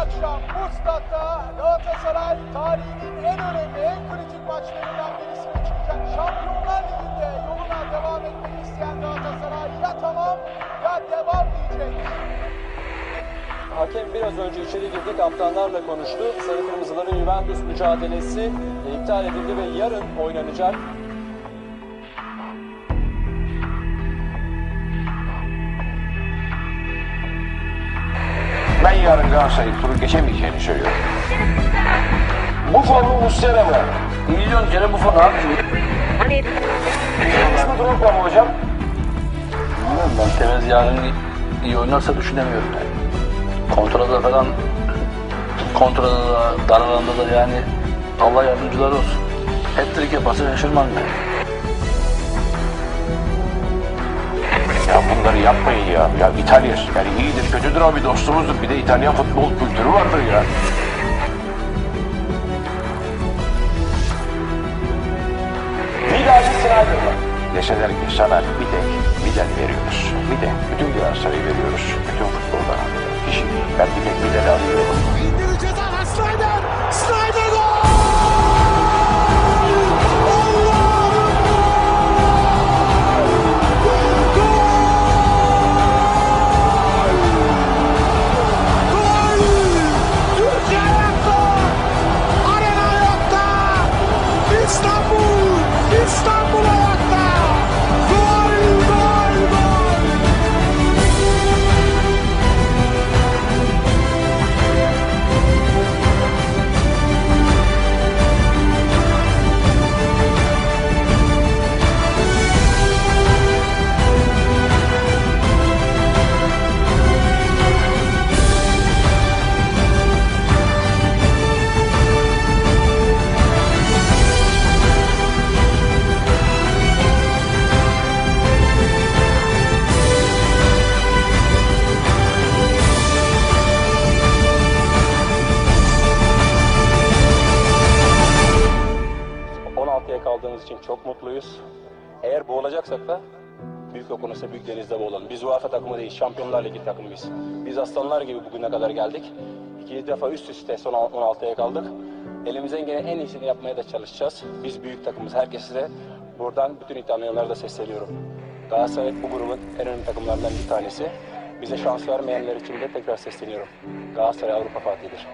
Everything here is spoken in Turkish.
akşam bu statta Galatasaray tarihinin en önemli, en kritik maçlarından birisine çıkacak. Şampiyonlar Ligi'nde yoluna devam etmek isteyen Galatasaray ya tamam ya devam diyecek. Hakem biraz önce içeri girdi, kaptanlarla konuştu. Sarı Kırmızıların Juventus mücadelesi iptal edildi ve yarın oynanacak. Ben yarın Galatasaray'ı turu geçemeyeceğini söylüyorum. Bu formu Muslera mı? Milyon kere bu formu abi. İsmi Drogba mı hocam? Bilmiyorum ben Tevez yarın iyi oynarsa düşünemiyorum yani. Kontrada falan kontrada da dar alanda da yani Allah yardımcıları olsun. Hat-trick yaparsa şaşırmam yani. Ya bunları yapmayın ya. Ya İtalya yani iyidir kötüdür ama bir dostumuzdur. Bir de İtalyan futbol kültürü vardır ya. Vidacı Snyder'la. Deseler ki sana bir tek Midel veriyoruz. Bir de bütün Galatasaray'ı veriyoruz. Bütün futboldan kişi. Ben bir tek Midel'i alıyorum. İndirir ceza 16'ya kaldığımız için çok mutluyuz. Eğer boğulacaksak da büyük okyanusta büyük denizde boğulalım. Biz UEFA takımı değil, Şampiyonlar Ligi takımıyız. Biz aslanlar gibi bugüne kadar geldik. İkinci defa üst üste son 16'ya kaldık. Elimizden gelen en iyisini yapmaya da çalışacağız. Biz büyük takımız. Herkese buradan bütün İtalyanlara da sesleniyorum. Galatasaray bu grubun en önemli takımlarından bir tanesi. Bize şans vermeyenler için de tekrar sesleniyorum. Galatasaray Avrupa Fatih'idir.